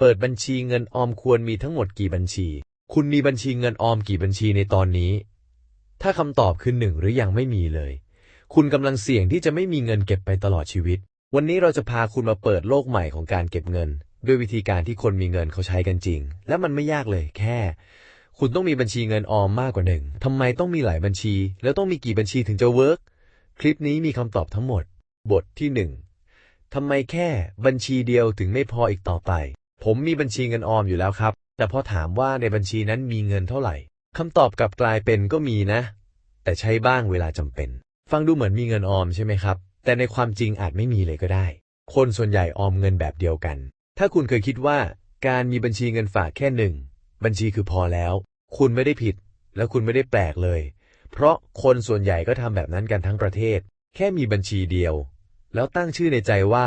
เปิดบัญชีเงินออมควรมีทั้งหมดกี่บัญชี คุณมีบัญชีเงินออมกี่บัญชีในตอนนี้ ถ้าคำตอบคือหนึ่งหรือยังไม่มีเลย คุณกำลังเสี่ยงที่จะไม่มีเงินเก็บไปตลอดชีวิต วันนี้เราจะพาคุณมาเปิดโลกใหม่ของการเก็บเงิน ด้วยวิธีการที่คนมีเงินเขาใช้กันจริง และมันไม่ยากเลยแค่ คุณต้องมีบัญชีเงินออมมากกว่าหนึ่งทำไมต้องมีหลายบัญชี แล้วต้องมีกี่บัญชีถึงจะเวิร์กคลิปนี้มีคำตอบทั้งหมด บทที่หนึ่งทำไมแค่บัญชีเดียวถึงไม่พออีกต่อไป ผมมีบัญชีเงินออมอยู่แล้วครับ แต่พอถามว่าในบัญชีนั้นมีเงินเท่าไหร่คำตอบกลับกลายเป็นก็มีนะ แต่ใช้บ้างเวลาจำเป็น ฟังดูเหมือนมีเงินออมใช่ไหมครับ แต่ในความจริงอาจไม่มีเลยก็ได้ คนส่วนใหญ่ออมเงินแบบเดียวกัน ถ้าคุณเคยคิดว่าการมีบัญชีเงินฝากแค่หนึ่งบัญชีคือพอแล้ว คุณไม่ได้ผิด และคุณไม่ได้แปลกเลย เพราะคนส่วนใหญ่ก็ทำแบบนั้นกันทั้งประเทศ แค่มีบัญชีเดียว แล้วตั้งชื่อในใจว่า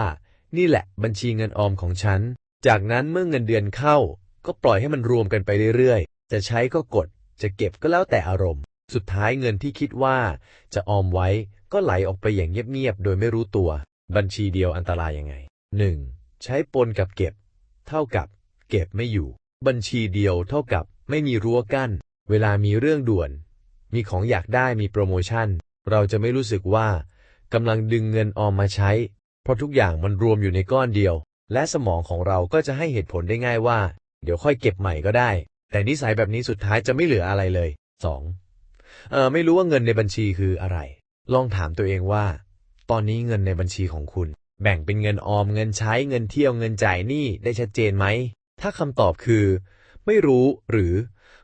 นี่แหละบัญชีเงินออมของฉัน จากนั้นเมื่อเงินเดือนเข้า ก็ปล่อยให้มันรวมกันไปเรื่อยๆ จะใช้ก็กด จะเก็บก็แล้วแต่อารมณ์ สุดท้ายเงินที่คิดว่า จะออมไว้ก็ไหลออกไปอย่างเงียบๆ โดยไม่รู้ตัว บัญชีเดียวอันตรายยังไง 1. ใช้ปนกับเก็บ เท่ากับ เก็บไม่อยู่ บัญชีเดียวเท่ากับ ไม่มีรั้วกั้น เวลามีเรื่องด่วน มีของอยากได้มีโปรโมชั่น เราจะไม่รู้สึกว่ากำลังดึงเงินออมมาใช้ เพราะทุกอย่างมันรวมอยู่ในก้อนเดียว และสมองของเราก็จะให้เหตุผลได้ง่ายว่า เดี๋ยวค่อยเก็บใหม่ก็ได้ แต่นิสัยแบบนี้สุดท้ายจะไม่เหลืออะไรเลย 2. เออไม่รู้ว่าเงินในบัญชีคืออะไร ลองถามตัวเองว่า ตอนนี้เงินในบัญชีของคุณ แบ่งเป็นเงินออมเงินใช้เงินเที่ยวเงินจ่ายหนี้ได้ชัดเจนไหม ถ้าคำตอบคือ ไม่รู้หรือ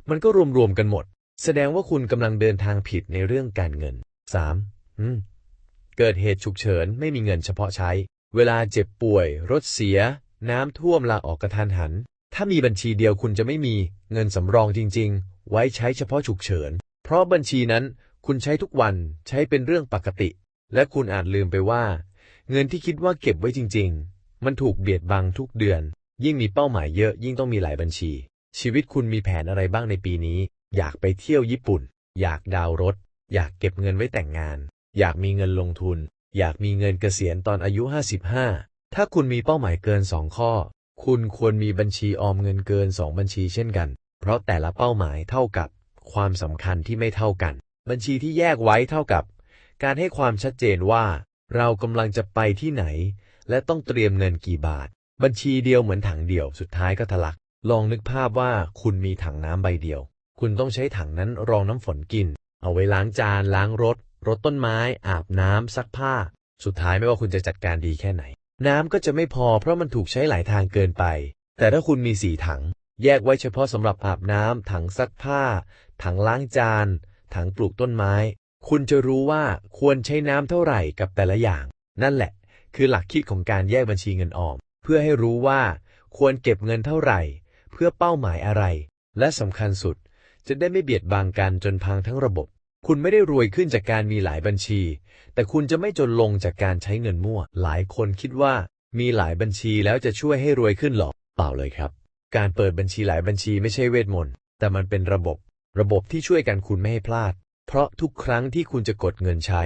มันก็รวมๆกันหมด แสดงว่าคุณกำลังเดินทางผิดในเรื่องการเงิน 3. อืมเกิดเหตุฉุกเฉินไม่มีเงินเฉพาะใช้ เวลาเจ็บป่วย รถเสีย น้ำท่วมลาออกกระทันหัน ถ้ามีบัญชีเดียวคุณจะไม่มีเงินสำรองจริง ๆ ไว้ใช้เฉพาะฉุกเฉิน เพราะบัญชีนั้นคุณใช้ทุกวันใช้เป็นเรื่องปกติ และคุณอาจลืมไปว่า เงินที่คิดว่าเก็บไว้จริง ๆ มันถูกเบียดบังทุกเดือน ยิ่งมีเป้าหมายเยอะยิ่งต้องมีหลายบัญชี ชีวิตคุณมีแผนอะไรบ้างในปีนี้ อยากไปเที่ยวญี่ปุ่น อยากดาวรถ อยากเก็บเงินไว้แต่งงาน อยากมีเงินลงทุน อยากมีเงินเกษียณตอนอายุ 55 ถ้าคุณมีเป้าหมายเกิน 2 ข้อ คุณควรมีบัญชีออมเงินเกิน 2 บัญชีเช่นกัน เพราะแต่ละเป้าหมายเท่ากับ ความสำคัญที่ไม่เท่ากัน บัญชีที่แยกไว้เท่ากับ การให้ความชัดเจนว่า เรากำลังจะไปที่ไหน และต้องเตรียมเงินกี่บาท บัญชีเดียวเหมือนถังเดียวสุดท้ายก็ทะลัก ลองนึกภาพว่าคุณมีถังน้ำใบเดียว คุณต้องใช้ถังนั้นรองน้ำฝนกิน เอาไว้ล้างจานล้างรถ รดต้นไม้อาบน้ำซักผ้า สุดท้ายไม่ว่าคุณจะจัดการดีแค่ไหน น้ำก็จะไม่พอเพราะมันถูกใช้หลายทางเกินไป แต่ถ้าคุณมีสี่ถัง แยกไว้เฉพาะสำหรับอาบน้ำถังซักผ้า ถังล้างจาน ถังปลูกต้นไม้ คุณจะรู้ว่าควรใช้น้ำเท่าไหร่กับแต่ละอย่าง นั่นแหละ คือหลักคิดของการแยกบัญชีเงินออม เพื่อให้รู้ว่าควรเก็บเงินเท่าไหร่ เพื่อเป้าหมายอะไร และสำคัญสุด จะได้ไม่เบียดบังกันจนพังทั้งระบบ คุณไม่ได้รวยขึ้นจากการมีหลายบัญชี แต่คุณจะไม่จนลงจากการใช้เงินมั่ว หลายคนคิดว่ามีหลายบัญชีแล้วจะช่วยให้รวยขึ้นหรอเปล่าเลยครับ การเปิดบัญชีหลายบัญชีไม่ใช่เวทมนต์แต่มันเป็นระบบ ระบบที่ช่วยกันคุณไม่ให้พลาด เพราะทุกครั้งที่คุณจะกดเงินใช้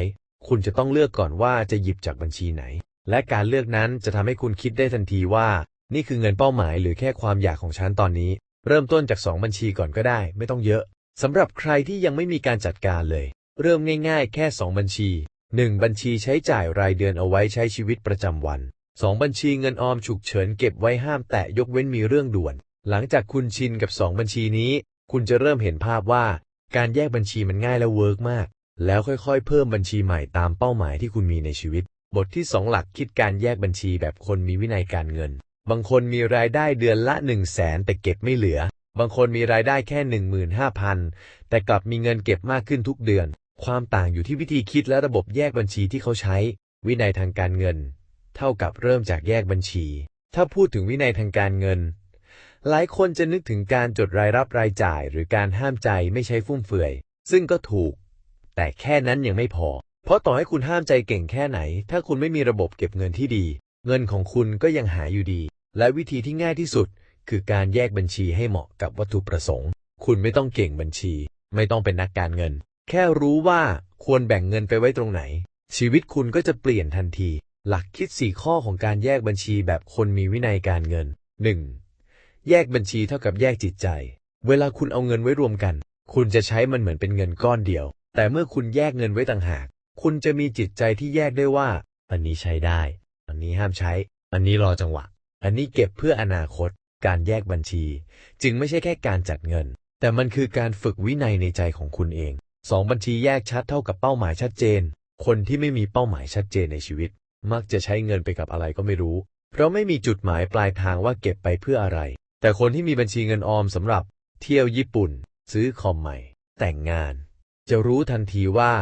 คุณจะต้องเลือกก่อนว่าจะหยิบจากบัญชีไหน และการเลือกนั้นจะทำให้คุณคิดได้ทันทีว่า นี่คือเงินเป้าหมายหรือแค่ความอยากของฉันตอนนี้ เริ่มต้นจาก 2 บัญชีก่อนก็ได้ ไม่ต้องเยอะ สำหรับใครที่ยังไม่มีการจัดการเลย เริ่มง่ายๆ แค่ 2 บัญชี 1 บัญชีใช้จ่ายรายเดือนเอาไว้ใช้ชีวิตประจำวัน 2 บัญชีเงินออมฉุกเฉินเก็บไว้ห้ามแตะยกเว้นมีเรื่องด่วน หลังจากคุณชินกับ 2 บัญชีนี้ คุณจะเริ่มเห็นภาพว่า การแยกบัญชีมันง่ายและเวิร์กมาก แล้วค่อยๆ เพิ่มบัญชีใหม่ตามเป้าหมายที่คุณมีในชีวิต บทที่ 2 หลักคิดการแยกบัญชีแบบคนมีวินัยการเงิน บางคนมีรายได้เดือนละ 1 0 0 0 0แสนแต่เก็บไม่เหลือ บางคนมีรายได้แค่ 15,000 แต่กลับมีเงินเก็บมากขึ้นทุกเดือน ความต่างอยู่ที่วิธีคิดและระบบแยกบัญชีที่เขาใช้ วินัยทางการเงิน เท่ากับเริ่มจากแยกบัญชี ถ้าพูดถึงวินัยทางการเงิน หลายคนจะนึกถึงการจดรายรับรายจ่าย หรือการห้ามใจไม่ใช้ฟุ่มเฟือย ซึ่งก็ถูก แต่แค่นั้นยังไม่พอ เพราะต่อให้คุณห้ามใจเก่งแค่ไหน ถ้าคุณไม่มีระบบเก็บเงินที่ดี เงินของคุณก็ยังหายอยู่ดี และวิธีที่ง่ายที่สุด คือการแยกบัญชีให้เหมาะกับวัตถุประสงค์ คุณไม่ต้องเก่งบัญชี ไม่ต้องเป็นนักการเงิน แค่รู้ว่าควรแบ่งเงินไปไว้ตรงไหน ชีวิตคุณก็จะเปลี่ยนทันที หลักคิด 4 ข้อของการแยกบัญชีแบบคนมีวินัยการเงิน 1. แยกบัญชีเท่ากับแยกจิตใจ เวลาคุณเอาเงินไว้รวมกัน คุณจะใช้มันเหมือนเป็นเงินก้อนเดียว แต่เมื่อคุณแยกเงินไว้ต่างหาก คุณจะมีจิตใจที่แยกได้ว่า อันนี้ใช้ได้ อันนี้ห้ามใช้ อันนี้รอจังหวะ อันนี้เก็บเพื่ออนาคต การแยกบัญชี จึงไม่ใช่แค่การจัดเงิน แต่มันคือการฝึกวินัยในใจของคุณเองสองบัญชีแยกชัดเท่ากับเป้าหมายชัดเจน คนที่ไม่มีเป้าหมายชัดเจนในชีวิต มักจะใช้เงินไปกับอะไรก็ไม่รู้ เพราะไม่มีจุดหมายปลายทางว่าเก็บไปเพื่ออะไร แต่คนที่มีบัญชีเงินออมสำหรับ เที่ยวญี่ปุ่น ซื้อคอมใหม่ แต่งงาน จะรู้ทันทีว่า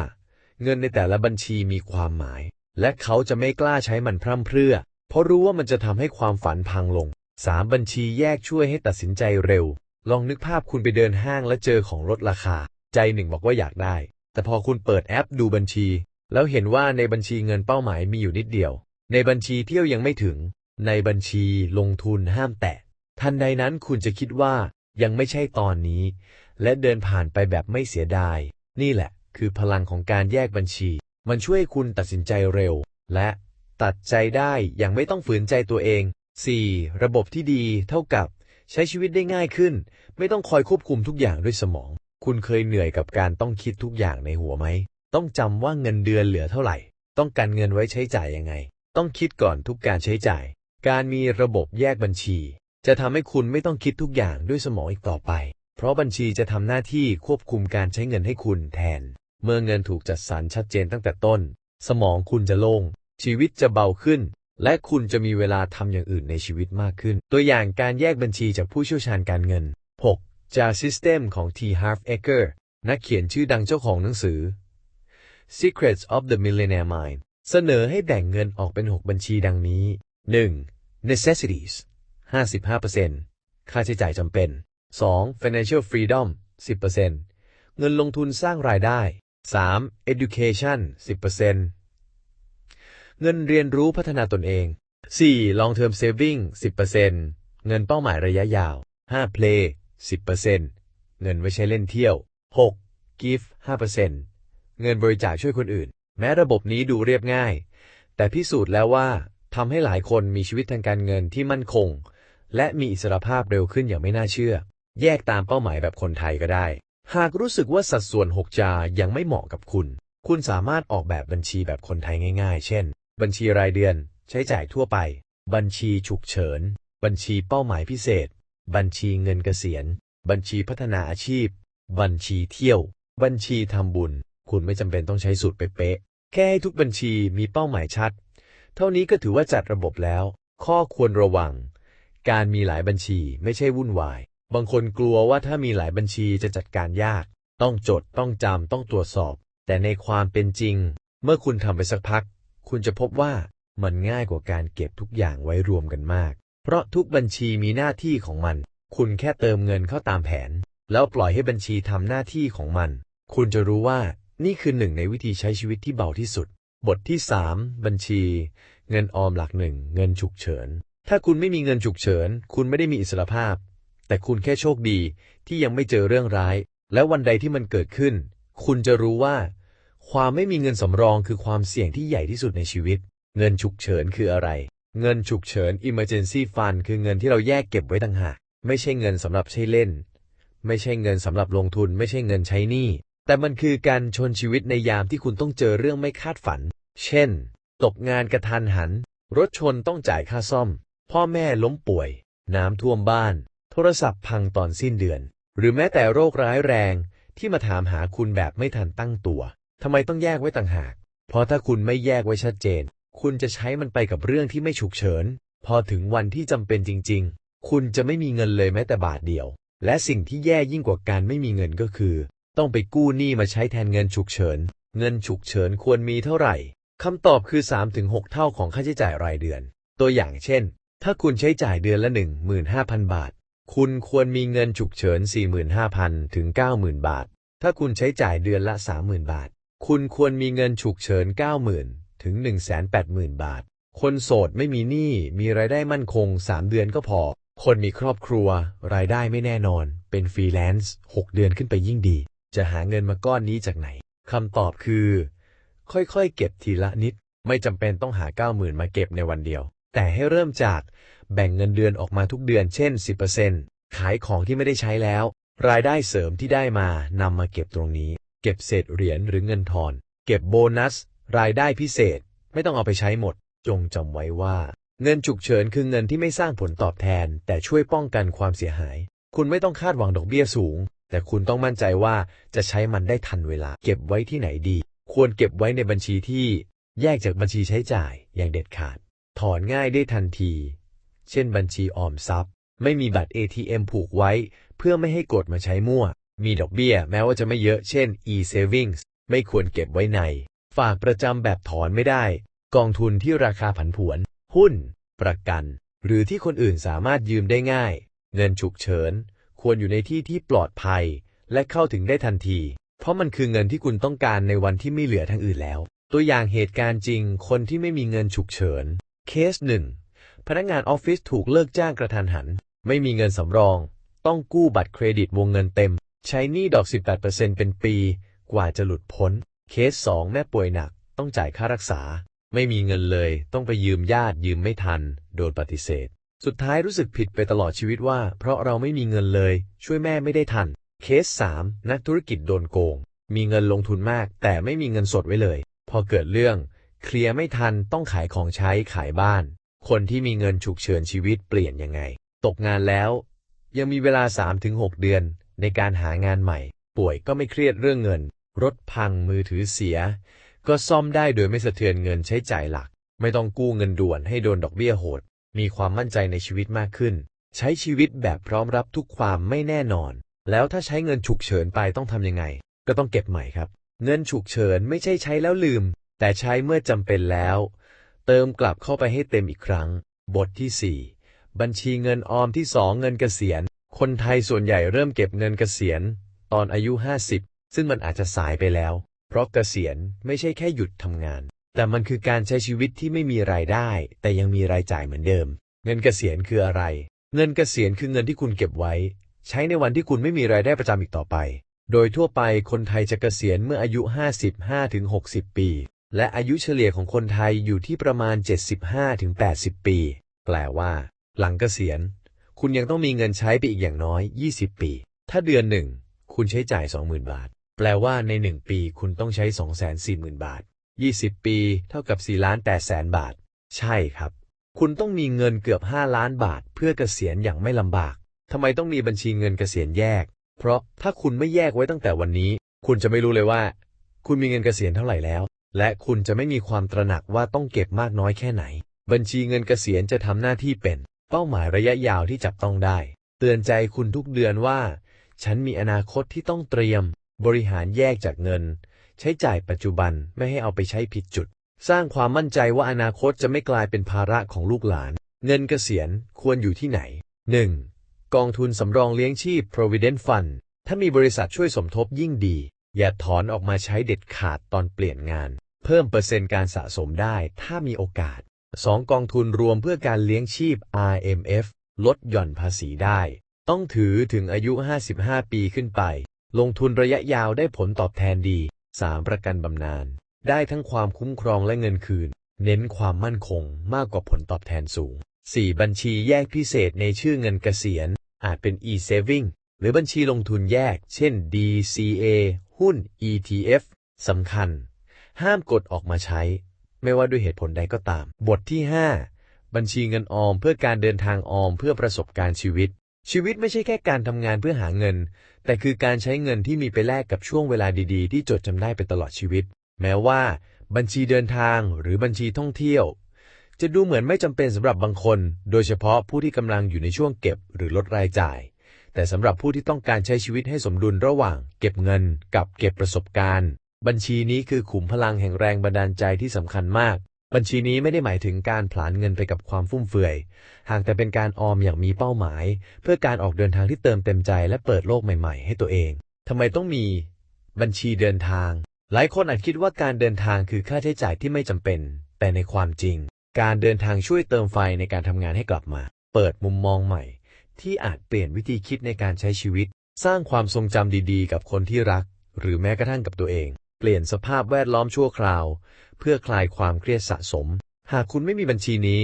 เงินในแต่ละบัญชีมีความหมาย และเขาจะไม่กล้าใช้มันพร่ำเพรื่อ เพราะรู้ว่ามันจะทำให้ความฝันพังลง สามบัญชีแยกช่วยให้ตัดสินใจเร็ว ลองนึกภาพคุณไปเดินห้างและเจอของลดราคา ใจหนึ่งบอกว่าอยากได้ แต่พอคุณเปิดแอปดูบัญชี แล้วเห็นว่าในบัญชีเงินเป้าหมายมีอยู่นิดเดียว ในบัญชีเที่ยวยังไม่ถึง ในบัญชีลงทุนห้ามแตะ ทันใดนั้นคุณจะคิดว่ายังไม่ใช่ตอนนี้ และเดินผ่านไปแบบไม่เสียดาย นี่แหละ คือพลังของการแยกบัญชี มันช่วยคุณตัดสินใจเร็ว และตัดใจได้อย่างไม่ต้องฝืนใจตัวเอง 4. ระบบที่ดีเท่ากับ ใช้ชีวิตได้ง่ายขึ้น ไม่ต้องคอยควบคุมทุกอย่างด้วยสมอง คุณเคยเหนื่อยกับการต้องคิดทุกอย่างในหัวไหม ต้องจำว่าเงินเดือนเหลือเท่าไหร่ ต้องการเงินไว้ใช้จ่ายยังไง ต้องคิดก่อนทุกการใช้จ่าย การมีระบบแยกบัญชี จะทำให้คุณไม่ต้องคิดทุกอย่างด้วยสมองอีกต่อไป เพราะบัญชีจะทำหน้าที่ควบคุมการใช้เงินให้คุณแทน เมื่อเงินถูกจัดสรรชัดเจนตั้งแต่ต้น สมองคุณจะโล่งชีวิตจะเบาขึ้น และคุณจะมีเวลาทำอย่างอื่นในชีวิตมากขึ้น ตัวอย่างการแยกบัญชีจากผู้เชี่ยวชาญการเงิน 6. จาก System ของ T. Harv Eker นักเขียนชื่อดังเจ้าของหนังสือ Secrets of the Millionaire Mind เสนอให้แบ่งเงินออกเป็น 6 บัญชีดังนี้ 1. necessities 55%ค่าใช้จ่ายจำเป็น 2. financial freedom 10%เงินลงทุนสร้างรายได้ 3. education 10% เงินเรียนรู้พัฒนาตนเอง 4. long term saving 10%เงินเป้าหมายระยะยาว 5. play 10%เงินไว้ใช้เล่นเที่ยว 6. give 5%เงินบริจาคช่วยคนอื่น แม้ระบบนี้ดูเรียบง่าย แต่พิสูจน์แล้วว่าทำให้หลายคนมีชีวิตทางการเงินที่มั่นคง และมีอิสรภาพเร็วขึ้นอย่างไม่น่าเชื่อ แยกตามเป้าหมายแบบคนไทยก็ได้ หากรู้สึกว่าสัดส่วน 6 จายังไม่เหมาะกับคุณ คุณสามารถออกแบบบัญชีแบบคนไทยง่าย ๆ เช่น บัญชีรายเดือน ใช้จ่ายทั่วไป บัญชีฉุกเฉิน บัญชีเป้าหมายพิเศษ บัญชีเงินเกษียณ บัญชีพัฒนาอาชีพ บัญชีเที่ยว บัญชีทำบุญ คุณไม่จำเป็นต้องใช้สูตรเป๊ะๆแค่ให้ทุกบัญชีมีเป้าหมายชัด เท่านี้ก็ถือว่าจัดระบบแล้ว ข้อควรระวัง การมีหลายบัญชีไม่ใช่วุ่นวาย บางคนกลัวว่าถ้ามีหลายบัญชีจะจัดการยาก ต้องจดต้องจำต้องตรวจสอบ แต่ในความเป็นจริง เมื่อคุณทำไปสักพัก คุณจะพบว่ามันง่ายกว่าการเก็บทุกอย่างไว้รวมกันมาก เพราะทุกบัญชีมีหน้าที่ของมัน คุณแค่เติมเงินเข้าตามแผน แล้วปล่อยให้บัญชีทำหน้าที่ของมัน คุณจะรู้ว่านี่คือหนึ่งในวิธีใช้ชีวิตที่เบาที่สุด บทที่ 3 บัญชี เงินออมหลักหนึ่งเงินฉุกเฉิน ถ้าคุณไม่มีเงินฉุกเฉิน คุณไม่ได้มีอิสรภาพ แต่คุณแค่โชคดีที่ยังไม่เจอเรื่องร้าย และวันใดที่มันเกิดขึ้น คุณจะรู้ว่า ความไม่มีเงินสำรองคือความเสี่ยงที่ใหญ่ที่สุดในชีวิต เงินฉุกเฉินคืออะไร เงินฉุกเฉิน emergency fund คือเงินที่เราแยกเก็บไว้ต่างหาก ไม่ใช่เงินสำหรับใช้เล่น ไม่ใช่เงินสำหรับลงทุน ไม่ใช่เงินใช้หนี้ แต่มันคือการชนชีวิตในยามที่คุณต้องเจอเรื่องไม่คาดฝัน เช่น ตกงานกระทันหัน รถชนต้องจ่ายค่าซ่อม พ่อแม่ล้มป่วย น้ำท่วมบ้าน โทรศัพท์พังตอนสิ้นเดือน หรือแม้แต่โรคร้ายแรงที่มาถามหาคุณแบบไม่ทันตั้งตัว ทำไมต้องแยกไว้ต่างหาก เพราะถ้าคุณไม่แยกไว้ชัดเจน คุณจะใช้มันไปกับเรื่องที่ไม่ฉุกเฉิน พอถึงวันที่จำเป็นจริง ๆ คุณจะไม่มีเงินเลยแม้แต่บาทเดียว และสิ่งที่แย่ยิ่งกว่าการไม่มีเงินก็คือ ต้องไปกู้หนี้มาใช้แทนเงินฉุกเฉิน เงินฉุกเฉินควรมีเท่าไหร่คำตอบคือ 3-6 เท่าของค่าใช้จ่ายรายเดือน ตัวอย่างเช่น ถ้าคุณใช้จ่ายเดือนละ 15,000 บาท คุณควรมีเงินฉุกเฉิน 45,000 ถึง 90,000 บาท ถ้าคุณใช้จ่ายเดือนละ 30,000 บาท คุณควรมีเงินฉุกเฉิน 90,000 ถึง 180,000 บาท คนโสดไม่มีหนี้ มีรายได้มั่นคง 3 เดือนก็พอ คนมีครอบครัว รายได้ไม่แน่นอน เป็นฟรีแลนซ์ 6 เดือนขึ้นไปยิ่งดี จะหาเงินมาก้อนนี้จากไหน คำตอบคือ ค่อยๆ เก็บทีละนิด ไม่จำเป็นต้องหา 90,000 มาเก็บในวันเดียว แต่ให้เริ่มจากแบ่งเงินเดือนออกมาทุกเดือนเช่น 10%ขายของที่ไม่ได้ใช้แล้ว รายได้เสริมที่ได้มานำมาเก็บตรงนี้ เก็บเศษเหรียญหรือเงินทอน เก็บโบนัส รายได้พิเศษ ไม่ต้องเอาไปใช้หมด จงจำไว้ว่า เงินฉุกเฉินคือเงินที่ไม่สร้างผลตอบแทน แต่ช่วยป้องกันความเสียหาย คุณไม่ต้องคาดหวังดอกเบี้ยสูง แต่คุณต้องมั่นใจว่าจะใช้มันได้ทันเวลา เก็บไว้ที่ไหนดี ควรเก็บไว้ในบัญชีที่แยกจากบัญชีใช้จ่ายอย่างเด็ดขาด ถอนง่ายได้ทันที เช่น บัญชีออมทรัพย์ ไม่มีบัตร ATM ผูกไว้ เพื่อไม่ให้กดมาใช้มั่ว มีดอกเบี้ยแม้ว่าจะไม่เยอะเช่น e-savings ไม่ควรเก็บไว้ใน ฝากประจำแบบถอนไม่ได้ กองทุนที่ราคาผันผวน หุ้น ประกัน หรือที่คนอื่นสามารถยืมได้ง่าย เงินฉุกเฉิน ควรอยู่ในที่ที่ปลอดภัย และเข้าถึงได้ทันที เพราะมันคือเงินที่คุณต้องการในวันที่ไม่เหลือทางอื่นแล้ว ตัวอย่างเหตุการณ์จริง คนที่ไม่มีเงินฉุกเฉิน เคสหนึ่งพนักงานออฟฟิศถูกเลิกจ้างกระทันหัน ไม่มีเงินสำรอง ต้องกู้บัตรเครดิตวงเงินเต็ม ใช้หนี้ดอก 18%เป็นปี กว่าจะหลุดพ้น เคส 2 แม่ป่วยหนัก ต้องจ่ายค่ารักษา ไม่มีเงินเลย ต้องไปยืมญาติยืมไม่ทัน โดนปฏิเสธ สุดท้ายรู้สึกผิดไปตลอดชีวิตว่า เพราะเราไม่มีเงินเลย ช่วยแม่ไม่ได้ทัน เคส 3 นักธุรกิจโดนโกง มีเงินลงทุนมาก แต่ไม่มีเงินสดไว้เลย พอเกิดเรื่อง เคลียร์ไม่ทัน ต้องขายของใช้ขายบ้าน คนที่มีเงินฉุกเฉินชีวิตเปลี่ยนยังไง ตกงานแล้ว ยังมีเวลา 3-6 เดือน ในการหางานใหม่ ป่วยก็ไม่เครียดเรื่องเงิน รถพังมือถือเสีย ก็ซ่อมได้โดยไม่สะเทือนเงินใช้จ่ายหลัก ไม่ต้องกู้เงินด่วนให้โดนดอกเบี้ยโหด มีความมั่นใจในชีวิตมากขึ้น ใช้ชีวิตแบบพร้อมรับทุกความไม่แน่นอน แล้วถ้าใช้เงินฉุกเฉินไปต้องทำยังไง ก็ต้องเก็บใหม่ครับ เงินฉุกเฉินไม่ใช่ใช้แล้วลืม แต่ใช้เมื่อจำเป็นแล้ว เติมกลับเข้าไปให้เต็มอีกครั้ง บทที่ 4 บัญชีเงินออมที่ 2 เงินเกษียณ คนไทยส่วนใหญ่เริ่มเก็บเงินเกษียณ ตอนอายุ 50 ซึ่งมันอาจจะสายไปแล้ว เพราะเกษียณไม่ใช่แค่หยุดทำงาน แต่มันคือการใช้ชีวิตที่ไม่มีรายได้ แต่ยังมีรายจ่ายเหมือนเดิม เงินเกษียณคืออะไร เงินเกษียณคือเงินที่คุณเก็บไว้ ใช้ในวันที่คุณไม่มีรายได้ประจำอีกต่อไป โดยทั่วไปคนไทยจะเกษียณเมื่ออายุ 55-60 ปี และอายุเฉลี่ยของคนไทยอยู่ที่ประมาณ 75-80 ปี แปลว่า หลังเกษียณ คุณยังต้องมีเงินใช้ไปอีกอย่างน้อย 20 ปี ถ้าเดือนหนึ่ง คุณใช้จ่าย 20,000 บาท แปลว่าใน 1 ปีคุณต้องใช้ 240,000 บาท 20 ปี เท่ากับ4ล้าน8แสนบาท ใช่ครับ คุณต้องมีเงินเกือบ 5 ล้านบาท เพื่อเกษียณอย่างไม่ลำบากทำไมต้องมีบัญชีเงินเกษียณแยก เพราะถ้าคุณไม่แยกไว้ตั้งแต่วันนี้ คุณจะไม่รู้เลยว่า คุณมีเงินเกษียณเท่าไหร่แล้ว และคุณจะไม่มีความตระหนักว่าต้องเก็บมากน้อยแค่ไหน บัญชีเงินเกษียณจะทำหน้าที่เป็น เป้าหมายระยะยาวที่จับต้องได้ เตือนใจคุณทุกเดือนว่า ฉันมีอนาคตที่ต้องเตรียม บริหารแยกจากเงิน ใช้จ่ายปัจจุบันไม่ให้เอาไปใช้ผิดจุด สร้างความมั่นใจว่าอนาคตจะไม่กลายเป็นภาระของลูกหลาน เงินเกษียณควรอยู่ที่ไหน 1. กองทุนสำรองเลี้ยงชีพ provident fund ถ้ามีบริษัทช่วยสมทบยิ่งดี อย่าถอนออกมาใช้เด็ดขาดตอนเปลี่ยนงาน เพิ่มเปอร์เซ็นต์การสะสมได้ถ้ามีโอกาส 2. กองทุนรวมเพื่อการเลี้ยงชีพ RMF ลดหย่อนภาษีได้ ต้องถือถึงอายุ 55 ปีขึ้นไป ลงทุนระยะยาวได้ผลตอบแทนดี 3. ประกันบำนาญได้ทั้งความคุ้มครองและเงินคืน เน้นความมั่นคงมากกว่าผลตอบแทนสูง 4. บัญชีแยกพิเศษในชื่อเงินเกษียณ อาจเป็น e-saving หรือบัญชีลงทุนแยก เช่น DCA หุ้น ETF สำคัญ ห้ามกดออกมาใช้ ไม่ว่าด้วยเหตุผลใดก็ตาม บทที่ 5 บัญชีเงินออมเพื่อการเดินทางออมเพื่อประสบการณ์ชีวิต ชีวิตไม่ใช่แค่การทำงานเพื่อหาเงิน แต่คือการใช้เงินที่มีไปแลกกับช่วงเวลาดีๆ ที่จดจำได้ไปตลอดชีวิต แม้ว่า บัญชีเดินทางหรือบัญชีท่องเที่ยว จะดูเหมือนไม่จำเป็นสำหรับบางคน โดยเฉพาะผู้ที่กำลังอยู่ในช่วงเก็บหรือลดรายจ่ายแต่สำหรับผู้ที่ต้องการใช้ชีวิตให้สมดุลระหว่าง เก็บเงินกับเก็บประสบการณ์ บัญชีนี้คือขุมพลังแห่งแรงบันดาลใจที่สำคัญมาก บัญชีนี้ไม่ได้หมายถึงการผลาญเงินไปกับความฟุ่มเฟือย หากแต่เป็นการออมอย่างมีเป้าหมาย เพื่อการออกเดินทางที่เติมเต็มใจและเปิดโลกใหม่ๆ ให้ตัวเองทำไมต้องมี บัญชีเดินทาง หลายคนอาจคิดว่าการเดินทางคือค่าใช้จ่ายที่ไม่จำเป็น แต่ในความจริง การเดินทางช่วยเติมไฟในการทำงานให้กลับมา เปิดมุมมองใหม่ ที่อาจเปลี่ยนวิธีคิดในการใช้ชีวิต สร้างความทรงจำดีๆ กับคนที่รัก หรือแม้กระทั่งกับตัวเอง ลี่ยนสภาพแวดล้อมชั่วคราว เพื่อคลายความเครียดสะสม หากคุณไม่มีบัญชีนี้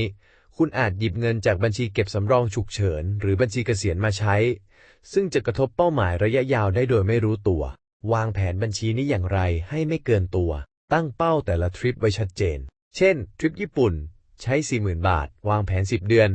คุณอาจหยิบเงินจากบัญชีเก็บสำรองฉุกเฉิน หรือบัญชีเกษียณมาใช้ ซึ่งจะกระทบเป้าหมายระยะยาวได้โดยไม่รู้ตัว วางแผนบัญชีนี้อย่างไรให้ไม่เกินตัว ตั้งเป้าแต่ละทริปไว้ชัดเจน เช่น ทริปญี่ปุ่น ใช้ 40,000 บาท วางแผน 10 เดือน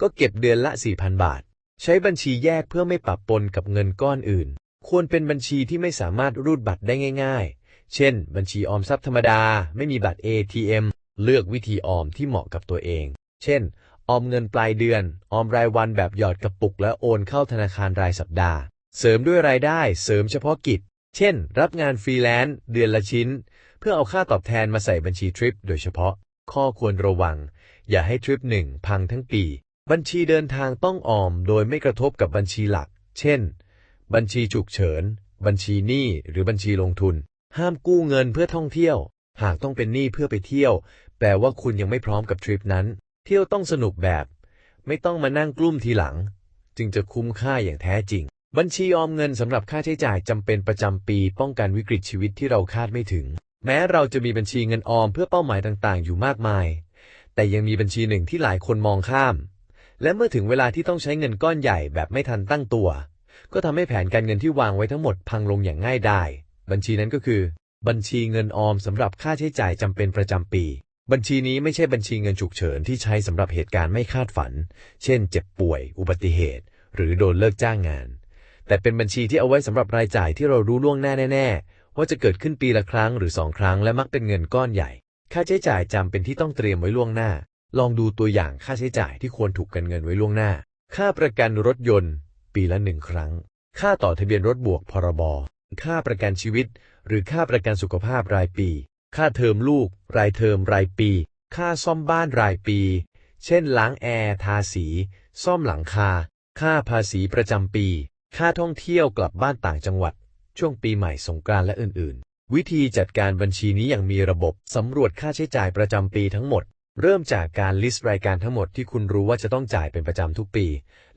ก็เก็บเดือนละ 4,000 บาท ใช้บัญชีแยกเพื่อไม่ปะปนกับเงินก้อนอื่น ควรเป็นบัญชีที่ไม่สามารถรูดบัตรได้ง่าย ๆ เช่น บัญชีออมทรัพย์ธรรมดา ไม่มีบัตร ATM เลือกวิธีออมที่เหมาะกับตัวเอง เช่น ออมเงินปลายเดือน ออมรายวันแบบหยอดกระปุกและโอนเข้าธนาคารรายสัปดาห์ เสริมด้วยรายได้ เสริมเฉพาะกิจ เช่น รับงานฟรีแลนซ์เดือนละชิ้น เพื่อเอาค่าตอบแทนมาใส่บัญชีทริปโดยเฉพาะ ข้อควรระวัง อย่าให้ทริปหนึ่งพังทั้งปี บัญชีเดินทางต้องออมโดยไม่กระทบกับบัญชีหลัก เช่น บัญชีฉุกเฉิน บัญชีหนี้หรือบัญชีลงทุน ห้ามกู้เงินเพื่อท่องเที่ยว หากต้องเป็นหนี้เพื่อไปเที่ยว แปลว่าคุณยังไม่พร้อมกับทริปนั้น เที่ยวต้องสนุกแบบ ไม่ต้องมานั่งกลุ้มทีหลัง จึงจะคุ้มค่าอย่างแท้จริง บัญชีออมเงินสำหรับค่าใช้จ่ายจำเป็นประจำปี ป้องกันวิกฤตชีวิตที่เราคาดไม่ถึง แม้เราจะมีบัญชีเงินออมเพื่อเป้าหมายต่างๆ อยู่มากมาย แต่ยังมีบัญชีหนึ่งที่หลายคนมองข้าม และเมื่อถึงเวลาที่ต้องใช้เงินก้อนใหญ่แบบไม่ทันตั้งตัว ก็ทำให้แผนการเงินที่วางไว้ทั้งหมดพังลงอย่างง่ายดาย บัญชีนั้นก็คือ บัญชีเงินออมสำหรับค่าใช้จ่ายจำเป็นประจำปี บัญชีนี้ไม่ใช่บัญชีเงินฉุกเฉินที่ใช้สำหรับเหตุการณ์ไม่คาดฝัน เช่น เจ็บป่วย อุบัติเหตุ หรือโดนเลิกจ้างงาน แต่เป็นบัญชีที่เอาไว้สำหรับรายจ่ายที่เรารู้ล่วงหน้าแน่ๆ ว่าจะเกิดขึ้นปีละครั้งหรือสองครั้งและมักเป็นเงินก้อนใหญ่ ค่าใช้จ่ายจำเป็นที่ต้องเตรียมไว้ล่วงหน้า ลองดูตัวอย่างค่าใช้จ่ายที่ควรถูกกันเงินไว้ล่วงหน้า ค่าประกันรถยนต์ ปีละหนึ่งครั้ง ค่าต่อทะเบียนรถบวกพรบ ค่าประกันชีวิต หรือค่าประกันสุขภาพรายปี ค่าเทอมลูก รายเทอมรายปี ค่าซ่อมบ้านรายปี เช่น ล้างแอร์ทาสี ซ่อมหลังคา ค่าภาษีประจำปี ค่าท่องเที่ยวกลับบ้านต่างจังหวัด ช่วงปีใหม่สงกรานต์และอื่น ๆ วิธีจัดการบัญชีนี้อย่างมีระบบสำรวจค่าใช้จ่ายประจำปีทั้งหมดเริ่มจากการลิสต์รายการทั้งหมดที่คุณรู้ว่าจะต้องจ่ายเป็นประจำทุกปี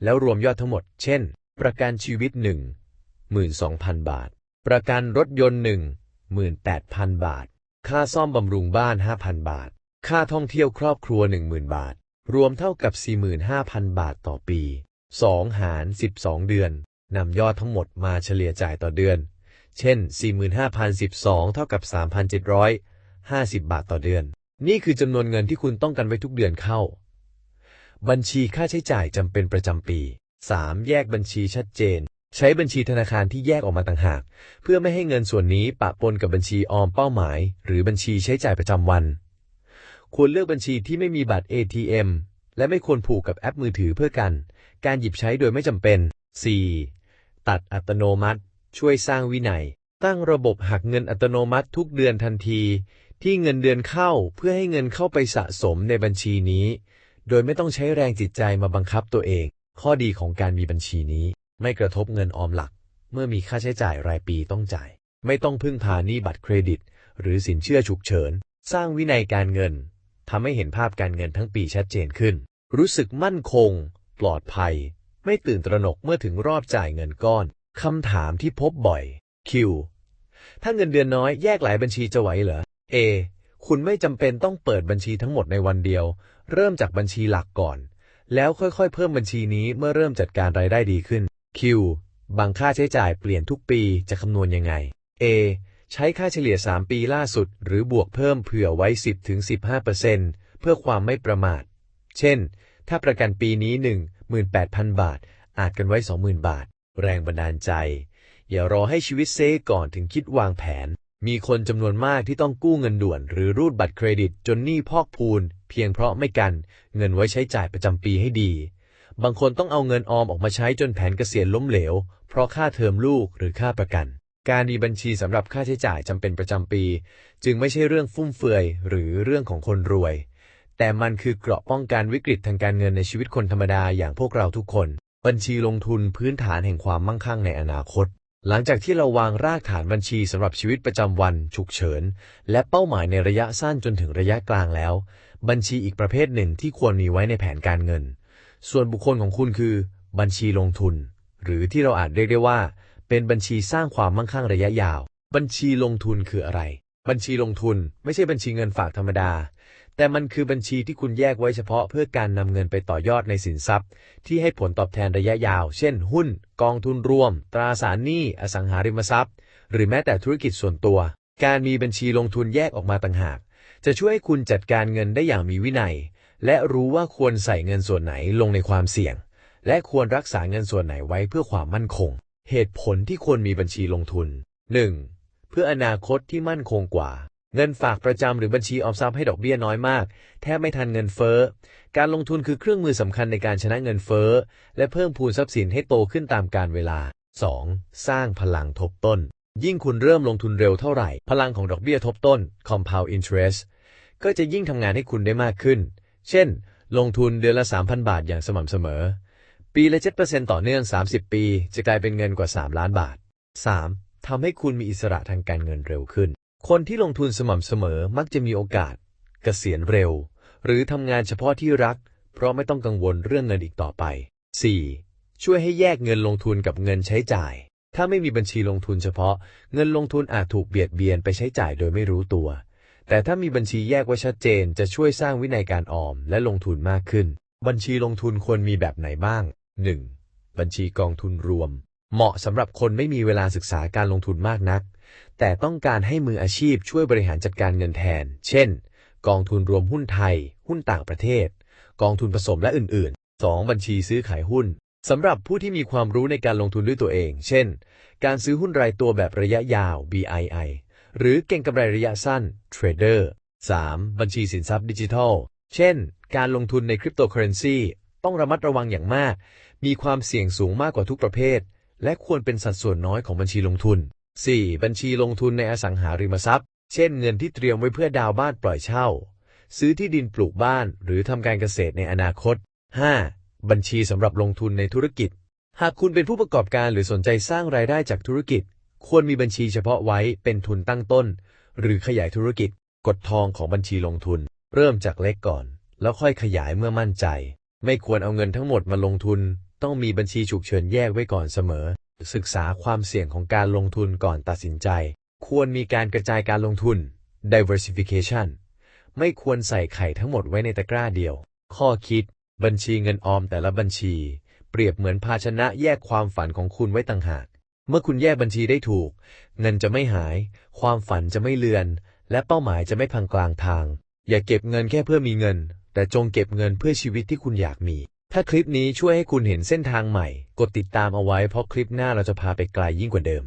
แล้วรวมยอดทั้งหมด เช่น ประกันชีวิต 1 12,000 บาท ประกันรถยนต์1 18,000 บาท ค่าซ่อมบำรุงบ้าน 5,000 บาท ค่าท่องเที่ยวครอบครัว 10,000 บาท รวมเท่ากับ 45,000 บาทต่อปี 2 หาร 12 เดือน นำยอดทั้งหมดมาเฉลี่ยจ่ายต่อเดือน เช่น 45,012 เท่ากับ 3,750 บาทต่อเดือน นี่คือจำนวนเงินที่คุณต้องกันไว้ทุกเดือนเข้า บัญชีค่าใช้จ่ายจำเป็นประจำปี 3. แยกบัญชีชัดเจน ใช้บัญชีธนาคารที่แยกออกมาต่างหาก เพื่อไม่ให้เงินส่วนนี้ปะปนกับบัญชีออมเป้าหมาย หรือบัญชีใช้จ่ายประจำวัน ควรเลือกบัญชีที่ไม่มีบัตร ATM และไม่ควรผูกกับแอปมือถือเพื่อกัน การหยิบใช้โดยไม่จำเป็น 4. ตัดอัตโนมัติ ช่วยสร้างวินัย ตั้งระบบหักเงินอัตโนมัติทุกเดือนทันที ที่เงินเดือนเข้าเพื่อให้เงินเข้าไปสะสมในบัญชีนี้ โดยไม่ต้องใช้แรงจิตใจมาบังคับตัวเอง ข้อดีของการมีบัญชีนี้ ไม่กระทบเงินออมหลัก เมื่อมีค่าใช้จ่ายรายปีต้องจ่าย ไม่ต้องพึ่งพาหนี้บัตรเครดิต หรือสินเชื่อฉุกเฉิน สร้างวินัยการเงินทำให้เห็นภาพการเงินทั้งปีชัดเจนขึ้น รู้สึกมั่นคง ปลอดภัย ไม่ตื่นตระหนกเมื่อถึงรอบจ่ายเงินก้อนคำถามที่พบบ่อย Q ถ้าเงินเดือนน้อยแยกหลายบัญชีจะไหวเหรอ A คุณไม่จำเป็นต้องเปิดบัญชีทั้งหมดในวันเดียว เริ่มจากบัญชีหลักก่อน แล้วค่อยๆ เพิ่มบัญชีนี้เมื่อเริ่มจัดการรายได้ดีขึ้น Q บางค่าใช้จ่ายเปลี่ยนทุกปีจะคำนวณยังไง A ใช้ค่าเฉลี่ย 3 ปีล่าสุด หรือบวกเพิ่มเผื่อไว้ 10-15%เพื่อความไม่ประมาท เช่น ถ้าประกันปีนี้ 18,000 บาท อาจกันไว้ 20,000 บาท แรงบันดาลใจ อย่ารอให้ชีวิตเซก่อนถึงคิดวางแผน มีคนจำนวนมากที่ต้องกู้เงินด่วน หรือรูดบัตรเครดิตจนหนี้พอกพูน เพียงเพราะไม่กัน เงินไว้ใช้จ่ายประจำปีให้ดี บางคนต้องเอาเงินออมออกมาใช้จนแผนเกษียณล้มเหลว เพราะค่าเทอมลูกหรือค่าประกัน การมีบัญชีสำหรับค่าใช้จ่ายจำเป็นประจำปี จึงไม่ใช่เรื่องฟุ่มเฟือยหรือเรื่องของคนรวย แต่มันคือเกราะป้องกันวิกฤตทางการเงินในชีวิตคนธรรมดาอย่างพวกเราทุกคน บัญชีลงทุนพื้นฐานแห่งความมั่งคั่งในอนาคต หลังจากที่เราวางรากฐานบัญชีสำหรับชีวิตประจำวัน ฉุกเฉิน และเป้าหมายในระยะสั้นจนถึงระยะกลางแล้ว บัญชีอีกประเภทหนึ่งที่ควรมีไว้ในแผนการเงิน ส่วนบุคคลของคุณคือ บัญชีลงทุน หรือที่เราอาจเรียกได้ว่า เป็นบัญชีสร้างความมั่งคั่งระยะยาว บัญชีลงทุนคืออะไร บัญชีลงทุนไม่ใช่บัญชีเงินฝากธรรมดา แต่มันคือบัญชีที่คุณแยกไว้เฉพาะเพื่อการนำเงินไปต่อยอดในสินทรัพย์ ที่ให้ผลตอบแทนระยะยาว เช่น หุ้น กองทุนรวม ตราสารหนี้อสังหาริมทรัพย์ หรือแม้แต่ธุรกิจส่วนตัว การมีบัญชีลงทุนแยกออกมาต่างหาก จะช่วยให้คุณจัดการเงินได้อย่างมีวินัย และรู้ว่าควรใส่เงินส่วนไหนลงในความเสี่ยง และควรรักษาเงินส่วนไหนไว้เพื่อความมั่นคง เหตุผลที่ควรมีบัญชีลงทุน 1. เพื่ออนาคตที่มั่นคงกว่า เงินฝากประจำหรือบัญชีออมทรัพย์ให้ดอกเบี้ยน้อยมาก แทบไม่ทันเงินเฟ้อ การลงทุนคือเครื่องมือสำคัญในการชนะเงินเฟ้อ และเพิ่มพูนทรัพย์สินให้โตขึ้นตามกาลเวลา 2. สร้างพลังทบต้น ยิ่งคุณเริ่มลงทุนเร็วเท่าไหร่ พลังของดอกเบี้ยทบต้น compound interest ก็จะยิ่งทำงานให้คุณได้มากขึ้น เช่น ลงทุนเดือนละ 3,000 บาทอย่างสม่ำเสมอ ปีละ 7%ต่อเนื่อง 30 ปี จะกลายเป็นเงินกว่า 3 ล้านบาท 3. ทำให้คุณมีอิสระทางการเงินเร็วขึ้น คนที่ลงทุนสม่ำเสมอมักจะมีโอกาส เกษียณเร็ว หรือทำงานเฉพาะที่รัก เพราะไม่ต้องกังวลเรื่องเงินอีกต่อไป 4. ช่วยให้แยกเงินลงทุนกับเงินใช้จ่าย ถ้าไม่มีบัญชีลงทุนเฉพาะ เงินลงทุนอาจถูกเบียดเบียนไปใช้จ่ายโดยไม่รู้ตัว แต่ถ้ามีบัญชีแยกไว้ชัดเจน จะช่วยสร้างวินัยการออมและลงทุนมากขึ้น บัญชีลงทุนควรมีแบบไหนบ้าง 1. บัญชีกองทุนรวม เหมาะสำหรับคนไม่มีเวลาศึกษาการลงทุนมากนัก แต่ต้องการให้มืออาชีพช่วยบริหารจัดการเงินแทน เช่น กองทุนรวมหุ้นไทย หุ้นต่างประเทศ กองทุนผสมและอื่น ๆ 2. บัญชีซื้อขายหุ้นสำหรับผู้ที่มีความรู้ในการลงทุนด้วยตัวเอง เช่น การซื้อหุ้นรายตัวแบบระยะยาว BII หรือเก็งกำไรระยะสั้น Trader 3. บัญชีสินทรัพย์ดิจิทัล เช่น การลงทุนในคริปโตเคอเรนซีต้องระมัดระวังอย่างมาก มีความเสี่ยงสูงมากกว่าทุกประเภท และควรเป็นสัดส่วนน้อยของบัญชีลงทุน 4. บัญชีลงทุนในอสังหาริมทรัพย์ เช่น เงินที่เตรียมไว้เพื่อดาวบ้านปล่อยเช่า ซื้อที่ดินปลูกบ้าน หรือทำการเกษตรในอนาคต 5. บัญชีสำหรับลงทุนในธุรกิจ หากคุณเป็นผู้ประกอบการหรือสนใจสร้างรายได้จากธุรกิจ ควรมีบัญชีเฉพาะไว้เป็นทุนตั้งต้น หรือขยายธุรกิจกฎทองของบัญชีลงทุน เริ่มจากเล็กก่อน แล้วค่อยขยายเมื่อมั่นใจ ไม่ควรเอาเงินทั้งหมดมาลงทุน ต้องมีบัญชีฉุกเฉินแยกไว้ก่อนเสมอ ศึกษาความเสี่ยงของการลงทุนก่อนตัดสินใจ ควรมีการกระจายการลงทุน diversification ไม่ควรใส่ไข่ทั้งหมดไว้ในตะกร้าเดียว ข้อคิด บัญชีเงินออมแต่ละบัญชี เปรียบเหมือนภาชนะแยกความฝันของคุณไว้ต่างหาก เมื่อคุณแยกบัญชีได้ถูก เงินจะไม่หาย ความฝันจะไม่เลือน และเป้าหมายจะไม่พังกลางทาง อย่าเก็บเงินแค่เพื่อมีเงิน แต่จงเก็บเงินเพื่อชีวิตที่คุณอยากมี ถ้าคลิปนี้ช่วยให้คุณเห็นเส้นทางใหม่ กดติดตามเอาไว้เพราะคลิปหน้าเราจะพาไปไกลยิ่งกว่าเดิม